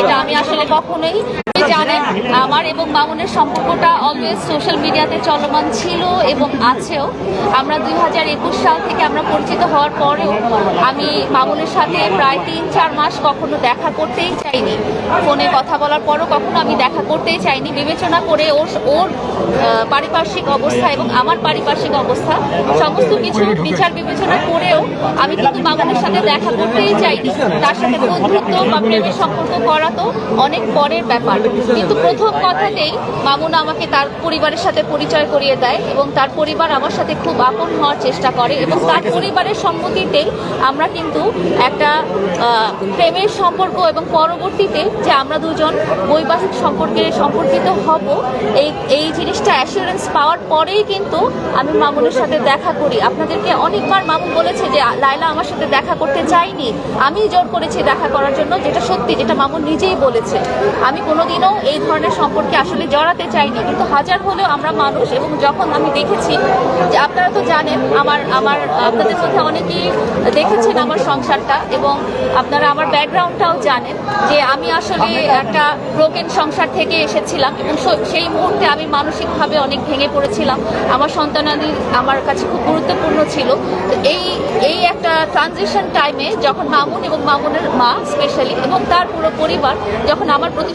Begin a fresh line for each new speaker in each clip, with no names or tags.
এটা আমি আসলে কখনোই জানেন আমার এবং মামুনের সম্পর্কটা অলওয়েজ সোশ্যাল মিডিয়াতে চলমান ছিল এবং আছেও। আমরা দুই হাজার একুশ সাল থেকে আমরা পরিচিত হওয়ার পরেও আমি মামুনের সাথে প্রায় তিন চার মাস কখনো দেখা করতেই চাইনি। ফোনে কথা বলার পরও কখনো আমি দেখা করতেই চাইনি। বিবেচনা করে ওর ওর পারিপার্শ্বিক অবস্থা এবং আমার পারিপার্শ্বিক অবস্থা, সমস্ত কিছু বিচার বিবেচনা করেও আমি কিন্তু মামুনের সাথে দেখা করতেই চাইনি। তার সাথে বন্ধুত্ব বা প্রেমের সম্পর্ক করা তো অনেক পরের ব্যাপার। কিন্তু প্রথম কথাতেই মামুন আমাকে তার পরিবারের সাথে পরিচয় করিয়ে দেয় এবং তার পরিবার আমার সাথে খুব আপন হওয়ার চেষ্টা করে এবং তার পরিবারের সম্মতিতেই আমরা কিন্তু একটা প্রেমের সম্পর্ক এবং পরবর্তীতে যে আমরা দুজন বৈবাহিক সম্পর্কে সম্পর্কিত হব, এই এই জিনিসটা অ্যাসুরেন্স পাওয়ার পরেই কিন্তু আমি মামুনের সাথে দেখা করি। আপনাদেরকে অনেকবার মামুন বলেছে যে লাইলা আমার সাথে দেখা করতে চাইনি আমি জোর করেছি দেখা করার জন্য, যেটা সত্যি, যেটা মামুন নিজেই বলেছে আমি কোনোদিনও এই ধরনের সম্পর্কে আসলে জড়াতে চাইনি। কিন্তু হাজার হলেও আমরা মানুষ এবং যখন আমি দেখেছি যে আপনারা তো জানেন আমার আমার আপনাদের মধ্যে অনেকেই দেখেছেন আমার সংসারটা এবং আপনারা আমার ব্যাকগ্রাউন্ডটাও জানেন যে আমি আসলে একটা ব্রোকেন সংসার থেকে এসেছিলাম এবং সেই মুহূর্তে আমি মানসিকভাবে অনেক ভেঙে পড়েছিলাম। আমার সন্তানাদি আমার কাছে খুব গুরুত্বপূর্ণ ছিল। তো এই এই একটা ট্রানজিশন টাইমে যখন মামুন এবং মামুনের মা স্পেশালি এবং তার পুরো পরিবার যখন আমার প্রতি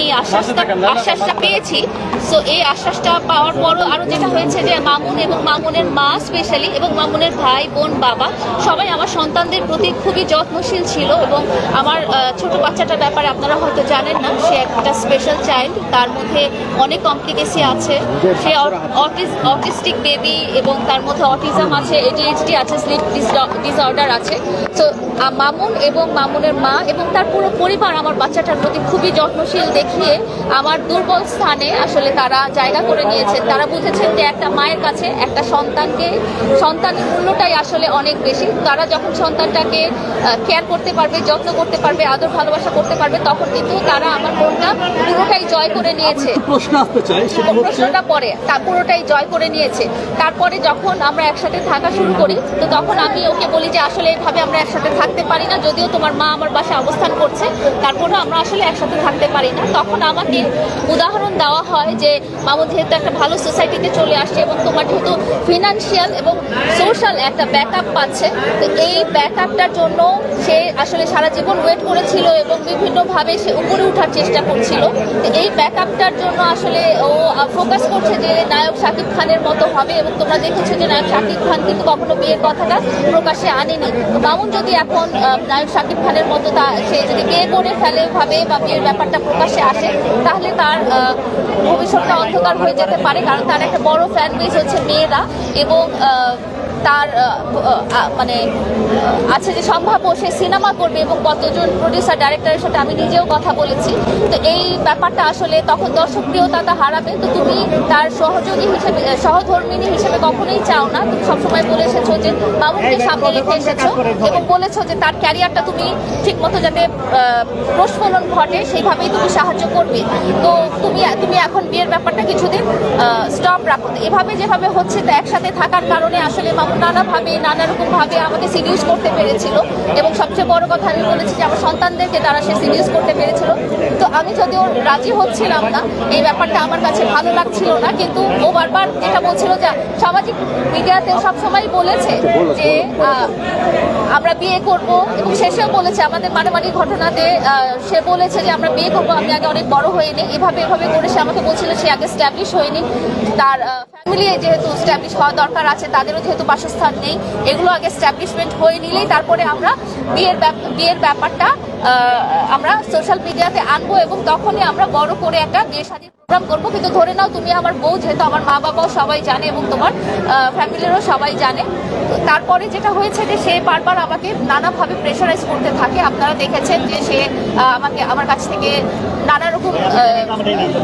এই আশ্বাসটা আশ্বাসটা পেয়েছি। সো এই আশ্বাসটা পাওয়ার পরও আরও যেটা হয়েছে যে মামুন এবং মামুনের মা স্পেশালি এবং মামুনের ভাই, বোন, বাবা সবাই আমার সন্তানদের প্রতি খুবই যত্নশীল ছিল এবং আমার ছোট বাচ্চাটার ব্যাপারে আপনারা হয়তো জানেন না, সে একটা স্পেশাল চাইল্ড তার মধ্যে অনেক কমপ্লিকেসি আছে। সে অটিস্টিক বেবি এবং তার মধ্যে অটিজম আছে এডিএইচডি আছে স্লিপ ডিসঅর্ডার আছে। তো মামুন এবং মামুনের মা এবং তার পুরো পরিবার আমার বাচ্চাটার প্রতি খুবই যত্নশীল দেখিয়ে আমার দুর্বল স্থানে আসলে তারা জায়গা করে নিয়েছেন। তারা বুঝেছেন যে একটা মায়ের কাছে একটা সন্তানকে সন্তানের মূল্যটাই আসলে অনেক বেশি। তারা যখন সন্তানটাকে কেয়ার করতে পারবে যত্ন করতে পারবে আদর ভালোবাসা করতে পারবে তখন কিন্তু তারা আমার মনটা পুরোটাই জয় করে নিয়েছে।
প্রশ্ন আসতে চাই
প্রশ্নটা পরে তা পুরোটাই জয় করে নিয়েছে। তারপরে যখন আমরা একসাথে থাকা শুরু করি তো তখন আমি ওকে বলি যে আসলে এভাবে আমরা একসাথে থাকতে পারি না। যদিও তোমার মা আমার বাসায় অবস্থান করছে তারপরেও আমরা আসলে একসাথে থাকতে পারি না। তখন আমাকে উদাহরণ দেওয়া হয় যে, মামু, যেহেতু একটা ভালো সোসাইটিতে চলে আসছে এবং তোমার যেহেতু ফিনান্সিয়াল এবং সোশ্যাল একটা ব্যাকআপ পাচ্ছে, তো এই ব্যাকআপটার জন্য সে আসলে সারা জীবন ওয়েট করেছিল এবং বিভিন্নভাবে সে উপরে ওঠার চেষ্টা করছিল। তো এই ব্যাকআপটার জন্য আসলে ও ফোকাস করছে যে নায়ক শাকিব খানের মতো হবে এবং তোমরা দেখেছ যে নায়ক শাকিব খান কিন্তু কখনো বিয়ের কথাটা প্রকাশে আনেনি। তো মামুন যদি এখন নায়ক শাকিব খানের মতো তা, সে যদি বিয়ে করে ফেলে ভাবে বা বিয়ের ব্যাপারটা প্রকাশ্যে আসে, তাহলে তার ভবিষ্যৎটা অন্ধকার হয়ে যেতে পারে, কারণ তার একটা বড় ফ্যান বেস হচ্ছে মেয়েরা এবং তার মানে আছে যে সম্ভাব্য সে সিনেমা করবে এবং কতজন প্রডিউসার ডাইরেক্টরের সাথে আমি নিজেও কথা বলেছি। তো এই ব্যাপারটা আসলে তখন দর্শকপ্রিয়তা হারাবে। তো তুমি তার সহযোগী হিসেবে সহধর্মিনী হিসেবে কখনোই চাও না। তুমি সবসময় বলে এসেছ যে বাবুকে সামনে রেখে এসেছ? এবং বলেছ যে তার ক্যারিয়ারটা তুমি ঠিক মতো যাতে প্রস্ফলন ঘটে সেইভাবেই তুমি সাহায্য করবে। তো তুমি তুমি এখন বিয়ের ব্যাপারটা কিছুদিন স্টপ রাখো। তো এভাবে যেভাবে হচ্ছে তো একসাথে থাকার কারণে আসলে মামুন নানাভাবে নানা রকম ভাবে আমাকে সিরিয়াস করতে পেরেছিল। এবং সবচেয়ে বড় কথা আমি বলেছি যে আমার সন্তানদেরকে তারা সে সিরিয়াস করতে পেরেছিল। তো আমি যদিও রাজি হচ্ছিলাম না এই ব্যাপারটা আমার কাছে ভালো লাগছিল না কিন্তু ও বারবার যেটা বলছিল যে সামাজিক মিডিয়াতে সবসময় বলেছে যে আহ, আমরা বিয়ে করব এবং শেষেও বলেছে আমাদের মারামারি ঘটনাতে আহ, সে বলেছে যে আমরা বিয়ে করব আমি আগে অনেক বড় হয়ে নিই এভাবে এভাবে করে সে আমাকে বলছিল সে আগে স্ট্যাবলিশ হয়নি। তার ফ্যামিলি যেহেতু স্ট্যাবলিশ হওয়া দরকার আছে তাদেরও যেহেতু বাসস্থান নেই। এগুলো আগে স্ট্যাবলিশমেন্ট হয়ে নিলেই তারপরে আমরা বিয়ের বিয়ের ব্যাপারটা আমরা সোশ্যাল মিডিয়াতে আনব এবং তখনই আমরা বড় করে একটা বিয়ে শাদীর প্রোগ্রাম করব। কিন্তু ধরে নাও, তুমি আমার বউ, যেহেতু আমার মা বাবাও সবাই জানে এবং তোমার ফ্যামিলিরও সবাই জানে তারপরে যেটা হয়েছে যে সে বারবার আমাকে নানাভাবে প্রেশারাইজ করতে থাকে। আপনারা দেখেছেন যে সে আমাকে আমার কাছ থেকে নানা রকম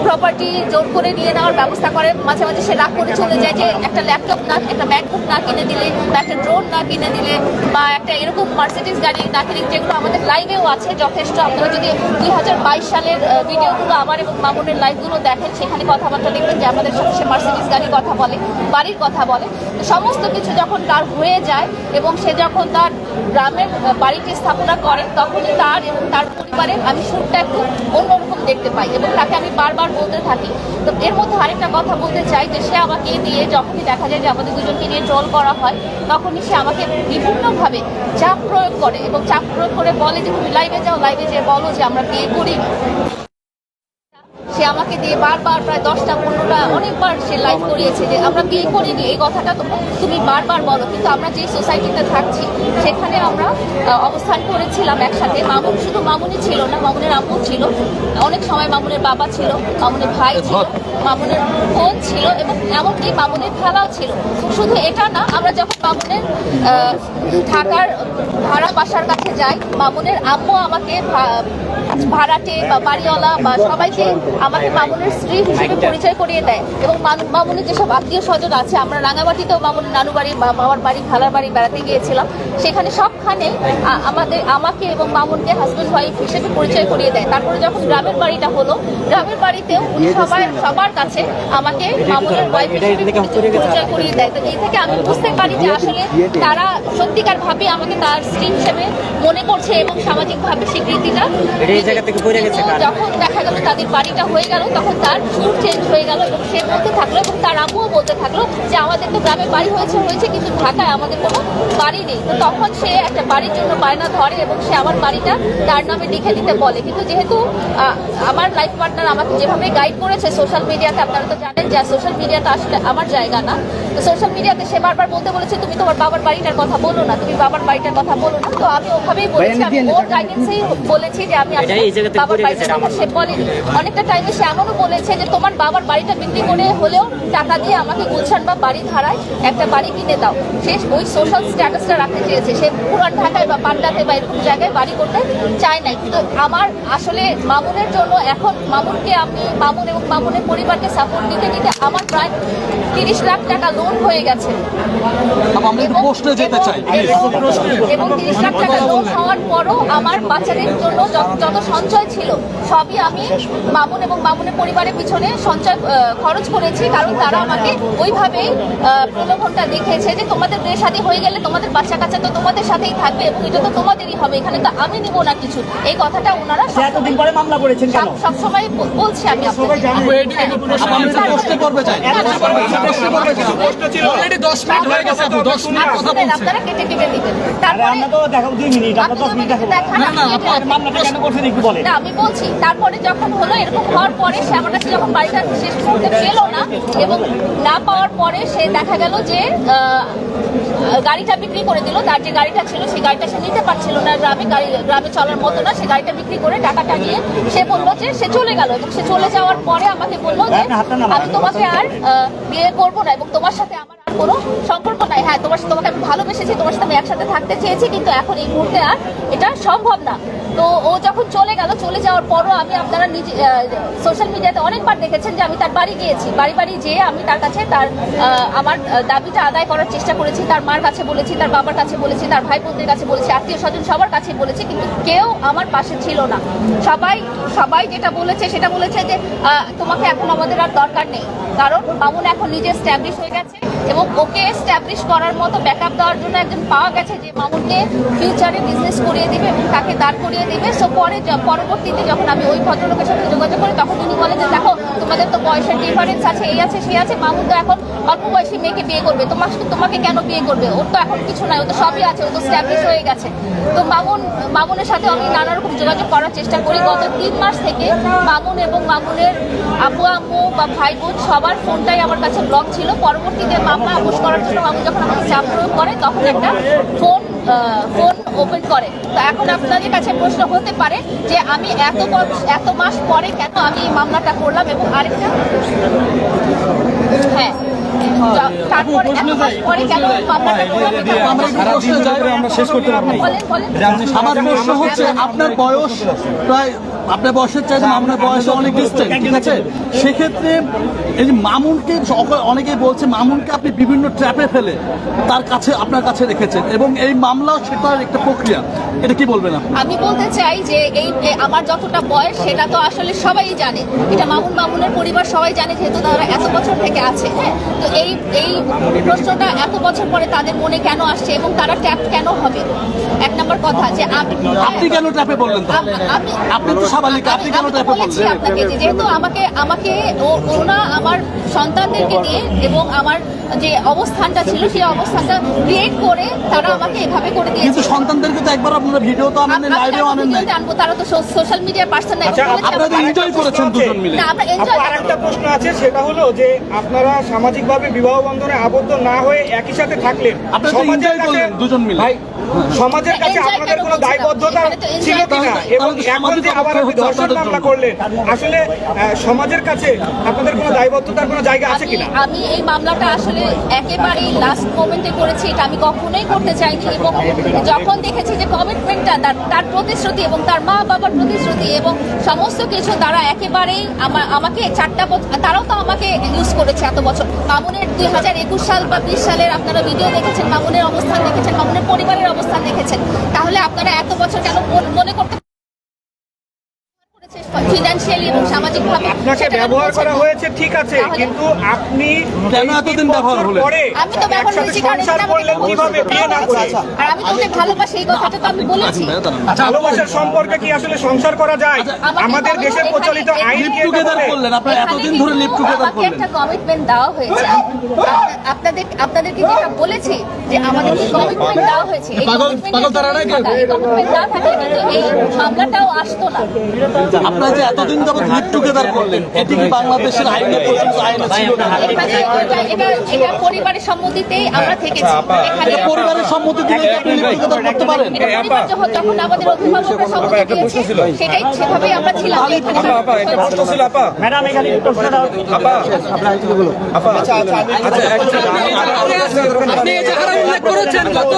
প্রপার্টি জোর করে নিয়ে নেওয়ার ব্যবস্থা করে। মাঝে মাঝে সে রাগ করে চলে যায় যে একটা ল্যাপটপ না, একটা ম্যাকবুক না কিনে দিলে বা একটা ড্রোন না কিনে দিলে বা একটা এরকম মার্সিডিস গাড়ি না কিনে যেগুলো আমাদের লাইভেও আছে যথেষ্ট। আপনারা যদি দুই হাজার বাইশ সালের ভিডিওগুলো আমার এবং মামুনের লাইভগুলো দেখেন, সেখানে কথাবার্তা দেখবেন যে আমাদের সাথে সে মার্সিডিস গাড়ির কথা বলে, বাড়ির কথা বলে। তো সমস্ত কিছু যখন তার হয়ে যায় এবং সে যখন তার গ্রামের বাড়িটি স্থাপনা করে, তখনই তার এবং তার পরিবারের আমি সুরটা একটু অন্যরকম দেখতে পাই এবং তাকে আমি বারবার বলতে থাকি। তো এর মধ্যে আরেকটা কথা বলতে চাই যে, সে আমাকে দিয়ে যখনই দেখা যায় যে আমাদের দুজনকে নিয়ে ট্রোল করা হয়, তখনই সে আমাকে বিভিন্নভাবে চাপ প্রয়োগ করে এবং চাপ প্রয়োগ করে বলে যে, তুমি লাইভে যাও লাইভে যে বলো যে আমরা বিয়ে করি। সে আমাকে দিয়ে বারবার প্রায় দশটা পনেরোটা অনেকবার সে লাইভ করিয়েছে যে আমরা বিয়ে করিনি এই কথাটা তো তুমি বারবার বলো। কিন্তু আমরা যে সোসাইটিতে থাকছি সেখানে আমরা অবস্থান করেছিলাম একসাথে। মামুন শুধু মামুনই ছিল না মামুনের আম্মু ছিল। অনেক সময় মামুনের বাবা ছিল মামুনের ভাই ছিল মামুনের বোন ছিল এবং এমনকি মামুনের খেলাও ছিল। শুধু এটা না আমরা যখন মামুনের ঢাকার ভাড়া বাসার কাছে যাই মামুনের আম্মু আমাকে ভাড়াটে বা বাড়িওয়ালা বা সবাইকে আমাকে মামুনের স্ত্রী হিসেবে পরিচয় করিয়ে দেয় এবং মামুনের যেসব আত্মীয় স্বজন আছে আমরা রাঙামাটিতেও মামুনের নানু বাড়ি বাবার বাড়ি খালার বাড়ি বেড়াতে গিয়েছিলাম। সেখানে সবখানে আমাদের আমাকে এবং মামুনকে হাজব্যান্ড ওয়াইফ হিসেবে পরিচয় করিয়ে দেয়। তারপরে যখন গ্রামের বাড়িটা হলো গ্রামের বাড়িতেও উনি সবাই সবার কাছে আমাকে মামুনের ওয়াইফ হিসেবে পরিচয় করিয়ে দেয়। তো এই থেকে আমি বুঝতে পারি যে আসলে তারা সত্যিকার ভাবে আমাকে তার স্ত্রী হিসেবে মনে করছে এবং সামাজিকভাবে স্বীকৃতিটা? যখন দেখা গেল তাদের বাড়িটা হয়ে গেল তখন তার সুর চেঞ্জ হয়ে গেল এবং সে বলতে থাকল এবং তার আম্মুও বলতে থাকল যে আমাদের তো গ্রামে বাড়ি হয়েছে হয়েছে কিন্তু ঢাকায় আমাদের কোনো বাড়ি নেই। তো তখন সে একটা বাড়ির জন্য বায়না ধরে এবং সে আমার বাড়িটা তার নামে লিখে দিতে বলে। কিন্তু যেহেতু আমার লাইফ পার্টনার আমাকে যেভাবে গাইড করেছে সোশ্যাল মিডিয়াতে আপনারা তো জানেন যে সোশ্যাল মিডিয়াতে আসলে আমার জায়গা না। তো সোশ্যাল মিডিয়াতে সে বারবার বলতে বলেছে তুমি তোমার বাবার বাড়িটার কথা বলো না তুমি বাবার বাড়িটার কথা বলো না। তো আমি ওভাবেই বলেছি আমি ওর গাইডেন্সেই বলেছি যে আমি বাবার বাড়িটার কথা সে বলেনি। অনেকটা টাইমে সে এমনও বলেছে যে তোমার বাবার বাড়িটা বিক্রি করে হলেও টাকা দিয়ে আমাকে গুলশান বা বাড়ি ধারায় একটা বাড়ি কিনে দাও। সে ওই সোশ্যাল স্ট্যাটাসটা রাখতে চেয়েছে। সে পুরান ঢাকায় বা পান্ডাতে বা এরকম জায়গায় বাড়ি করতে চায় নাই। কিন্তু আমার আসলে মামুনের জন্য এখন মামুনকে আমি মামুন এবং মামুনের পরিবারকে সাপোর্ট দিতে দিতে আমার প্রায় তিরিশ লাখ টাকা লোন হয়ে গেছে।
আপ,
এবং- তিরিশ লাখ টাকা লোন হওয়ার পরও আমার বাচ্চাদের জন্য যত- যত সঞ্চয় ছিল সবই আমি মামুন এবং মামুনের পরিবারের পিছনে সঞ্চয় খরচ করেছি কারণ তারা আমাকে ওইভাবেই প্রলোভনটা দেখিয়েছে যে তোমাদের বিয়ে শাদী হয়ে গেলে তোমাদের বাচ্চা কাচ্চা তো তোমাদের সাথেই থাকবে এবং এটা তো তোমাদেরই হবে এখানে তো আমি নিব না কিছু। এই কথাটা ওনারা
এতদিন পরে মামলা করেছেন কেন?
সবসময় বলছি আমি আপনারা কেটে কেটে দিবেন। তারপরে আমি বলছি তারপরে যখন হলো এরকম হওয়ার পরে সে আমার কাছে যখন বাড়িটা শেষ মুহূর্তে পেল না এবং না পাওয়ার পরে সে দেখা গেল যে গাড়িটা বিক্রি করে দিল তার যে গাড়িটা ছিল সেই গাড়িটা সে নিতে পারছিল না গ্রামে গাড়ি গ্রামে চলার মতো না সে গাড়িটা বিক্রি করে টাকাটা নিয়ে সে বলল যে সে চলে গেল এবং সে চলে যাওয়ার পরে আমাকে বলল যে। আমি তোমাকে আর বিয়ে করব না এবং তোমার সাথে আমার কোনো সম্পর্ক নাই। হ্যাঁ তোমার সাথে তোমাকে আমি ভালোবেসেছি, তোমার সাথে আমি একসাথে থাকতে চেয়েছি, কিন্তু এখন এই মুহূর্তে আর এটা সম্ভব না। তো ও যখন চলে গেল, চলে যাওয়ার পরও আমি আপনারা নিজে সোশ্যাল মিডিয়াতে অনেকবার দেখেছেন যে আমি তার বাড়ি গিয়েছি। বাড়ি বাড়ি যেয়ে আমি তার কাছে তার আমার দাবিটা আদায় করার চেষ্টা করেছি, তার মার কাছে বলেছি, তার বাবার কাছে বলেছি, তার ভাই বোনদের কাছে বলেছি আত্মীয় স্বজন সবার কাছে বলেছি, কিন্তু কেউ আমার পাশে ছিল না। সবাই সবাই যেটা বলেছে সেটা বলেছে যে তোমাকে এখন আমাদের আর দরকার নেই। কারণ মামুন এখন নিজে স্ট্যাবলিশ হয়ে গেছে। এবং ওকে স্ট্যাবলিশ করার মতো ব্যাকআপ দেওয়ার জন্য একজন পাওয়া গেছে যে মামুনকে ফিউচারে বিজনেস করিয়ে দিবে এবং তাকে দাঁড় করিয়ে দিবে। সো পরে পরবর্তীতে যখন আমি ওই ভদ্রলোকের সাথে যোগাযোগ করি, তখন উনি বলে যে, দেখো, তোমাদের তো বয়সের ডিফারেন্স আছে, এই আছে সে আছে, মামুন তো এখন অল্প বয়সী মেয়েকে বিয়ে করবে। তোমার তোমাকে কেন বিয়ে করবে? ওর তো এখন কিছু নাই ও তো সবই আছে, ও তো স্ট্যাবলিশ হয়ে গেছে। তো মামুন, মামুনের সাথে আমি নানা রকম যোগাযোগ করার চেষ্টা করি। গত তিন মাস থেকে মামুন এবং মামুনের আব্বু, আম্মু বা ভাই বোন সবার ফোনটাই আমার কাছে ব্লক ছিল। পরবর্তীতে মামলা আপোষ করার জন্য মামুন যখন আমাকে চাপ প্রয়োগ করে তখন একটা ফোন ফোন ওপেন করে। তো এখন আপনাদের কাছে প্রশ্ন হতে পারে যে আমি এত এত মাস পরে কেন আমি এই মামলাটা করলাম এবং আরেকটা? হ্যাঁ।
আপনার বয়স প্রায় আপনার বয়সের চাইতে আপনার বয়সে অনেক ডিস্টেন্স ঠিক আছে? সেক্ষেত্রে এই যে মামুনকে সকল- অনেকেই বলছে মামুনকে আপনি বিভিন্ন ট্র্যাপে ফেলে তার কাছে আপনার কাছে রেখেছেন। এবং এই মামলাও সেটার একটা প্রক্রিয়া। এটা কি বলবেন আপনি?
আমি বলতে চাই যে এই আমার যতটা বয়স সেটা তো আসলে সবাই জানে। এটা মামুন মামুনের পরিবার সবাই জানে যেহেতু তারা এত বছর থেকে আছে হ্যাঁ? তো এই এই প্রশ্নটা এত বছর পরে তাদের মনে কেন আসছে এবং তারা ট্যাপ কেন হবে? এক নম্বর কথা যে
আপনি কেন ট্র্যাপে বললেন
আমি
আপনি তো স্বাভাবিক আপনি কেন ট্র্যাপে
বলেছি আপনাকে যেহেতু আমাকে ওনা আমার সন্তানদেরকে নিয়ে এবং আমার যে অবস্থানটা ছিল সেই অবস্থানটা ক্রিয়েট করে তারা আমাকে এভাবে করে
কিন্তু
দিয়েছে।
সন্তানদেরকে তো একবার আপনারা ভিডিও তো আনেন
আমি
লাইভেও আনেন নাই
জানব তারা তো সোশ্যাল মিডিয়ার পার্সন না
আচ্ছা,
আপনারা তো এনজয় করেছেন দুজন মিলে।
না আমরা
আপু
এনজয়
আরেকটা প্রশ্ন আছে সেটা হলো যে আপনারা সামাজিকভাবে বিবাহ বন্ধনে আবদ্ধ না হয়ে একই সাথে থাকলেন।
আপনারা তো করলেন দুজন মিলে।
ভাই সমাজের কাছে আপনাদের
কেন
দায়বদ্ধতা ছিল কিনা? এবং এখন যে আবার আপনি ধর্ষণ মামলা করলেন। আসলে সমাজের কাছে আপনাদের কোনো দায়বদ্ধতার কোনো জায়গা আছে কিনা?
আমি এই মামলাটা আসলে একেবারেই লাস্ট মোমেন্টে করেছি এটা আমি কখনোই করতে চাইনি। এবং যখন দেখেছি যে কমিটমেন্টটা তার তার প্রতিশ্রুতি এবং তার মা বাবার প্রতিশ্রুতি এবং সমস্ত কিছু তারা একেবারেই আমা- আমাকে চারটা বছর তারাও তো আমাকে ইউজ করেছে এত বছর। মামুনের দুই হাজার একুশ সাল বা বিশ সালের আপনারা ভিডিও দেখেছেন মামুনের অবস্থান দেখেছেন মামুনের পরিবারের অবস্থান দেখেছেন তাহলে আপনারা এত বছর কেন মন- করতে ফিনান্সিয়ালি এবং সামাজিকভাবে
আপনাকে ব্যবহার করা হয়েছে ঠিক আছে কিন্তু আপনি
কেন এতদিন ব্যবহার হলেন?
আমি তো ব্যবহার হয়েছি কারণ এটা
করলেন কীভাবে বিয়ে না করে?
আর আমি তোকে ভালোবাসি এই কথাটা তো আমি বলেছি।
ভালোবাসার সম্পর্কে কি আসলে সংসার করা যায়? আমাদের দেশের প্রচলিত আইন কি
টুগেদার করলেন আপনারা এতদিন ধরে লিভ টুগেদার করলেন
একটা কমিটমেন্ট দেওয়া হয়েছে। আপনাদের আপনাদেরকে যেটা বলেছি যে আমাদের কমিটমেন্ট দেওয়া হয়েছে এই থাকলে কিন্তু মামলাটাও আসতো না।
আপনারা এতদিন যাবত লিভ টুগেদার করলেন এটি কি বাংলাদেশের আইনে প্রচলিত আইনে ছিল না
এটা- পরিবারের সম্মতিতেই আমরা থেকেছি এখানে
পরিবারের সম্মতি দিলে আপনি লিভ টুগেদার করতে পারেন
এটা যখন আমাদের অভিভাবকরা সম্মতি দিয়েছে সেটাই সেভাবেই আমরা ছিলাম এখানে
ম্যাডাম এখানে একটু প্রশ্ন দাও
আপনি এই জায়গায় উল্লেখ করেছেন গত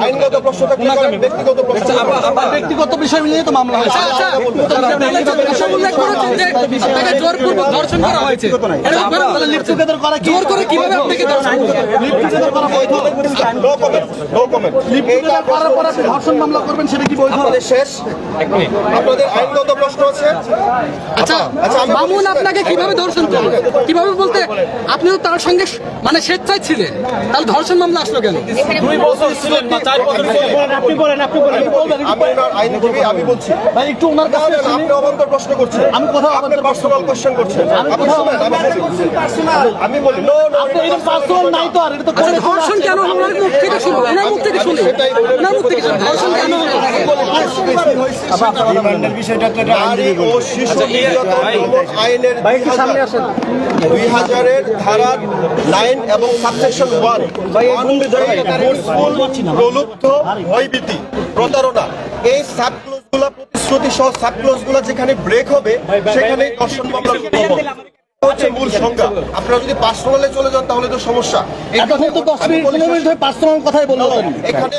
আইনগত প্রশ্নটা কি ব্যক্তিগত প্রশ্ন
আবার ব্যক্তিগত বিষয় নিয়ে তো মামলা
আচ্ছা, জোরপূর্বক ধর্ষণ করা হয়েছে। জোর করে কীভাবে আপনাকে ধর্ষণ
আপনি মামলা করবেন সেটা কি বৈধ?
শেষ। আপনাদের আইনগত প্রশ্ন আছে?
আচ্ছা
আচ্ছা,
মামুন আপনাকে কীভাবে ধর্ষণ করবে কীভাবে বলতে আপনিও তার সঙ্গে মানে স্বেচ্ছায় ছিলেন। তাহলে ধর্ষণ মামলা আসলো কেন?
এখানে
আপনি বলেন আপনি বলেন
আমি ওনার আমি বলছি
ভাই একটু ওনার কাছে
আপনি অবান্তর প্রশ্ন করছেন
আমি কোথাও
আপনি পার্সোনাল কোশ্চেন করছেন আপনি
কোথাও
শুনেন আমি বলি নো নো
আপনি এটা পার্সোনাল নাই তো আর এটা তো
আচ্ছা
করে
ধর্ষণ কেন? ওনার মুখ থেকে শুনব ওনার মুখ থেকে শুনব ওনার মুখ থেকে শুনব ধর্ষণ কেন হলো?
নারী ও শিশু নির্যাতন আইনের দুই হাজারের ধারা নাইন এবং সাবসেকশন ওয়ান প্রলুব্ধ ভয়ভীতি প্রতারণা এই গুলা প্রতিশ্রুতি সহ সাবক্লোজগুলা যেখানে ব্রেক হবে সেখানে দর্শন মামলা হচ্ছে মূল আপনারা যদি পার্সোনালে চলে যান তাহলে তো সমস্যা।
এতক্ষণ তো দশ মিনিট পনেরো মিনিট ধরে পার্সোনাল কথাই বলল
এখানে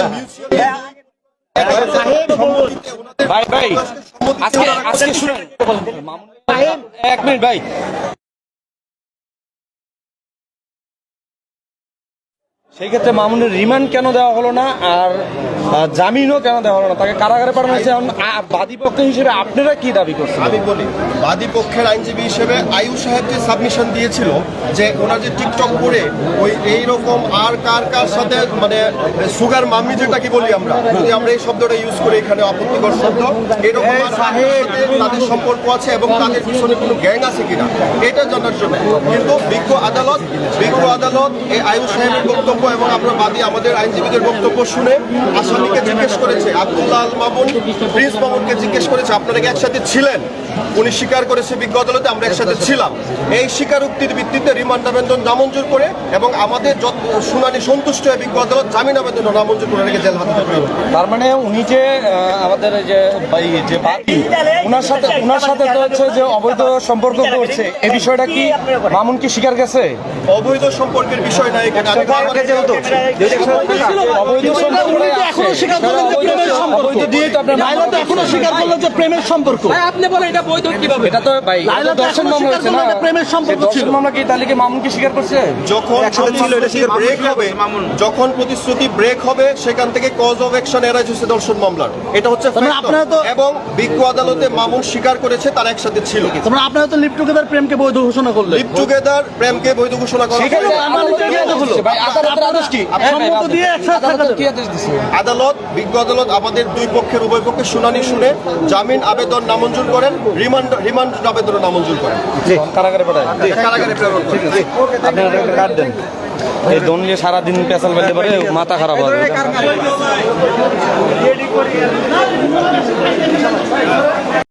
ভাই ভাই আজকে আজকে শুনেন। এক মিনিট ভাই।
সেই ক্ষেত্রে মামুনের রিমান্ড কেন দেওয়া হলো না? আর জামিনও কেন দেওয়া হলো না? তাকে কারাগারে পাঠানো হয়েছে। এখন আ- বাদী পক্ষ হিসেবে আপনারা কি দাবি করছেন?
আমি বলি বাদী পক্ষের আইনজীবী হিসেবে আয়ু সাহেব যে সাবমিশন দিয়েছিল, যে ওনার যে টিকটক করে ওই এইরকম আর কার কার সাথে মানে সুগার মাম্মি যেটাকে বলি আমরা যদি আমরা এই শব্দটা ইউজ করি এখানে, আপত্তিকর শব্দ, এরকম তাদের সম্পর্ক আছে এবং তাদের পিছনে কোনো গ্যাং আছে কিনা, এটা জানার জন্য। কিন্তু বিজ্ঞ আদালত বিজ্ঞ আদালত এই আয়ু সাহেবের বক্তব্য এবং আমরা বাদী আমাদের আইনজীবীদের বক্তব্য শুনে আসামিকে জিজ্ঞেস করেছে আব্দুল্লাহ আল মামুন প্রিন্স মামুনকে জিজ্ঞেস করেছে আপনারা কি একসাথে ছিলেন? উনি স্বীকার করেছে বিজ্ঞ আদালতে আমরা একসাথে ছিলাম। এই স্বীকারোক্তির ভিত্তিতে রিমান্ড আবেদন নামঞ্জুর করে এবং আমাদের যত শুনানি সন্তুষ্ট হয়ে বিজ্ঞ আদালত জামিন আবেদন নামঞ্জুর করে রেখে জেল করে।
তার মানে উনি যে আমাদের যে যে বাদী ওনার সাথে ওনার সাথে তো হচ্ছে যে অবৈধ সম্পর্ক করছে। এই বিষয়টা কি মামুন কি স্বীকার গেছে?
অবৈধ সম্পর্কের বিষয় নাই এখানে আমি বারবার
অবৈধ সম্পর্ক
এখনও স্বীকার করলেন যে প্রেমের সম্পর্ক।
অবৈধ দিয়ে তো আপনার
লাইলা তো এখনও স্বীকার করল যে প্রেমের সম্পর্ক।
ভাই আপনি বলেন এটা বৈধ কীভাবে?
এটা তো ভাই এটা
লাইলা
তো
তো
দর্শন মামলা
স্বীকার
না?
প্রেমের সম্পর্ক ছিল।
মামলা কি তাহলে কি মামুন স্বীকার করছে?
যখন প্রতিশ্রুতি ব্রেক হবে? যখন প্রতিশ্রুতি ব্রেক হবে সেখান থেকে কজ অফ অ্যাকশন এরাইজ হচ্ছে দর্শন মামলার। এটা হচ্ছে
মানে। আপনারা তো-
এবং বিজ্ঞ আদালতে মামুন স্বীকার করেছে তারা একসাথে ছিল
তোমরা আপনারা তো লিপ টুগেদার প্রেমকে বৈধ ঘোষণা করলেন।
লিভ টুগেদার প্রেমকে বৈধ ঘোষণা করা হয়েছে।
আদালত আদালতের আদেশ কি?
বিজ্ঞ আদালত আমাদের দুই পক্ষের উভয় পক্ষের শুনানি শুনে জামিন আবেদন নামঞ্জুর করেন রিমান্ড রিমান্ড আবেদন নামঞ্জুর করেন।
কারাগারে পাঠায়?
কারাগারে প্রেরণ করেন।
কার্ড দেন। এই দন নিয়ে সারাদিন পেঁচাল বেঁধে পারে মাথা খারাপ হবে।